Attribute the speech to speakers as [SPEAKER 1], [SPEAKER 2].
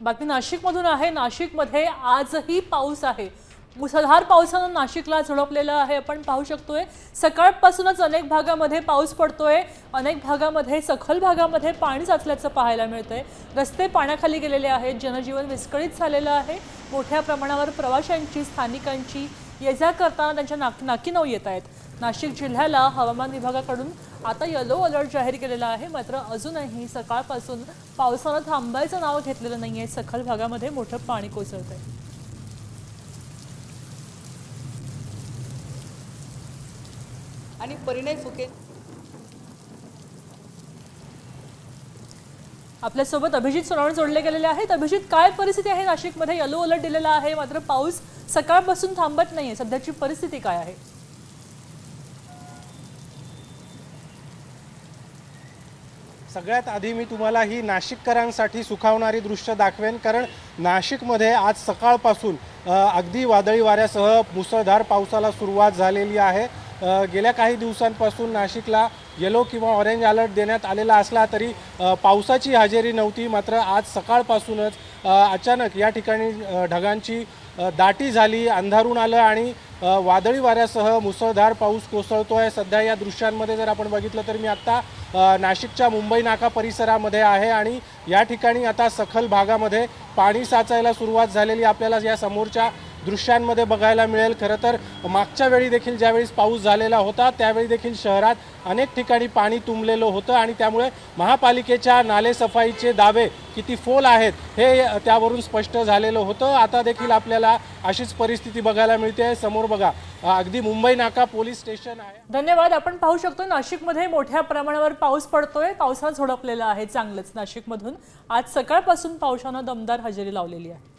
[SPEAKER 1] बातमी नाशिकमधून आहे नाशिकमध्ये आजही पाऊस आहे. मुसळधार पावसानं नाशिकला झोडपलेलं आहे. आपण पाहू शकतोय सकाळपासूनच अनेक भागामध्ये पाऊस पडतोय. अनेक भागामध्ये सखल भागामध्ये पाणी साचल्याचं पाहायला मिळतंय. रस्ते पाण्याखाली गेलेले आहेत. जनजीवन विस्कळीत झालेलं आहे. मोठ्या प्रमाणावर प्रवाशांची स्थानिकांची ये जा करताना त्यांच्या नाक नाकी नऊ येत आहेत नाशिक जिल्ह्याला हवामान विभागाकडून आता येलो अलर्ट जाहीर केलेला आहे. मात्र अजूनही सकाळपासून पावसानं थांबायचं नाव घेतलेलं नाहीये. सखल भागामध्ये मोठं पाणी कोसळत आहे
[SPEAKER 2] आणि परिणय फुके
[SPEAKER 1] आपल्यासोबत अभिजित सोनवणे जोडले गेलेले आहेत. अभिजित काय परिस्थिती आहे नाशिकमध्ये? येलो अलर्ट दिलेला आहे. मात्र पाऊस सकाळपासून थांबत नाहीये. सध्याची परिस्थिती काय आहे?
[SPEAKER 3] सगळ्यात आधी मी तुम्हाला ही नाशिककरांसाठी सुखावणारी दृश्य दाखवेन कारण नाशिकमध्ये आज सकाळपासून अगदी वादळी वाऱ्यासह मुसळधार पावसाला सुरुवात झालेली आहे. गेल्या काही दिवसांपासून नाशिकला येलो किंवा ऑरेंज अलर्ट देण्यात आलेला असला तरी पावसाची हजेरी नव्हती मात्र आज सकाळपासूनच अचानक या ठिकाणी ढगांची दाटी झाली अंधारून आलं आणि वादळी वाऱ्यासह मुसळधार पाऊस कोसळतो आहे सध्या या दृश्यांमध्ये जर आपण बघितलं तर मी आत्ता नाशिकच्या मुंबई नाका परिसरामध्ये आहे आणि या ठिकाणी आता सखल भागामध्ये पाणी साचायला सुरुवात झालेली आपल्याला या समोरच्या दृश्यांमध्ये बघायला मिळेल. खरं तर मागच्या वेळी देखील ज्यावेळेस पाऊस झालेला होता त्यावेळी देखील शहरात अनेक ठिकाणी पाणी तुंबलेलं होतं आणि त्यामुळे महापालिकेच्या नालेसफाईचे दावे किती फोल आहेत हे त्यावरून स्पष्ट झालेलं होतं. आता देखील आपल्याला अशीच परिस्थिती बघायला मिळते. समोर बघा अगदी मुंबई नाका पोलीस स्टेशन आहे.
[SPEAKER 1] धन्यवाद. आपण पाहू शकतो नाशिकमध्ये मोठ्या प्रमाणावर पाऊस पडतोय. पावसानं झोडपलेला आहे चांगलंच. नाशिकमधून आज सकाळपासून पावसानं दमदार हजेरी लावलेली आहे.